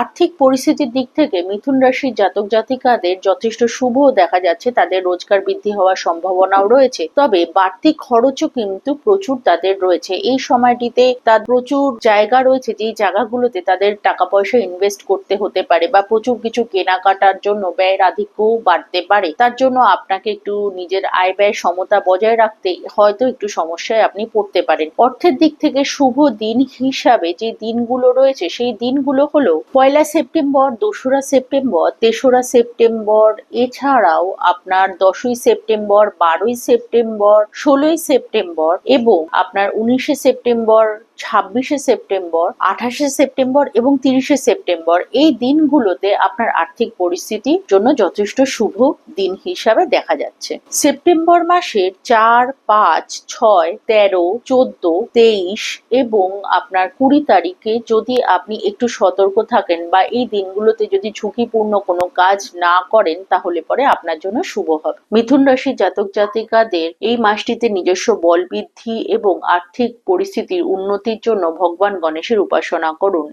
আর্থিক পরিস্থিতির দিক থেকে মিথুন রাশির জাতক জাতিকাদের যথেষ্ট শুভ দেখা যাচ্ছে, তাদের রোজগার বৃদ্ধি হওয়ার সম্ভাবনাও রয়েছে। তবে বাড়তি খরচও কিন্তু প্রচুর তাদের রয়েছে। এই সময়টিতে তার প্রচুর জায়গা রয়েছে, যেই জায়গাগুলোতে তাদের টাকা পয়সা ইনভেস্ট করতে হতে পারে বা প্রচুর কিছু কেনাকাটার জন্য ব্যয়ের আধিক্যও বাড়তে পারে। তার জন্য আপনাকে একটু নিজের আয় ব্যয় সমতা বজায় রাখতে হয়তো একটু সমস্যায় আপনি পড়তে পারেন। অর্থের দিক থেকে শুভ দিন হিসাবে যে দিনগুলো রয়েছে, সেই দিনগুলো হলো পয়লা সেপ্টেম্বর, দোসরা সেপ্টেম্বর, তেসরা সেপ্টেম্বর, এছাড়াও আপনার দশই সেপ্টেম্বর, বারোই সেপ্টেম্বর, ষোলোই সেপ্টেম্বর এবং আপনার উনিশে সেপ্টেম্বর ছাব্বিশে সেপ্টেম্বর, আঠাশে সেপ্টেম্বর এবং তিরিশে সেপ্টেম্বর এই দিনগুলোতে আপনার আর্থিক পরিস্থিতির জন্য যথেষ্ট শুভ দিন হিসাবে দেখা যাচ্ছে। সেপ্টেম্বর মাসের চার, পাঁচ, ছয়, তেরো, চোদ্দ, তেইশ এবং আপনার কুড়ি তারিখে যদি আপনি একটু সতর্ক থাকেন বা এই দিনগুলোতে যদি ঝুঁকিপূর্ণ কোনো কাজ না করেন তাহলে পরে আপনার জন্য শুভ হবে। মিথুন রাশির জাতক জাতিকাদের এই মাসটিতে নিজস্ব বল বৃদ্ধি এবং আর্থিক পরিস্থিতির উন্নতির জন্য ভগবান গণেশের উপাসনা করুন।